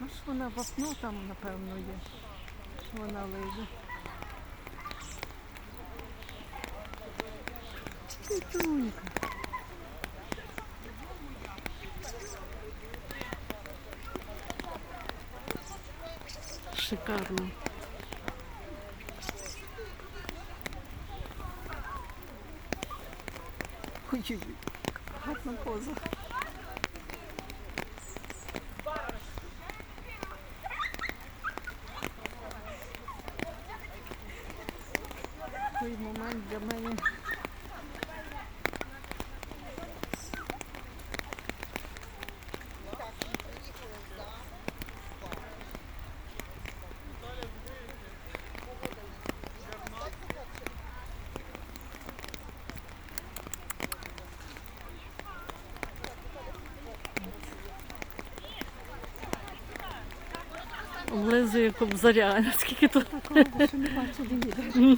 Ну ж вона вапно там, напевно, є. Вона лиже. Пітунька. Шикарно. Ой-ой-ой, гарна поза. 喂，妈妈，干嘛呢？Мене. як обзаря, Наскільки тут ще не ніде.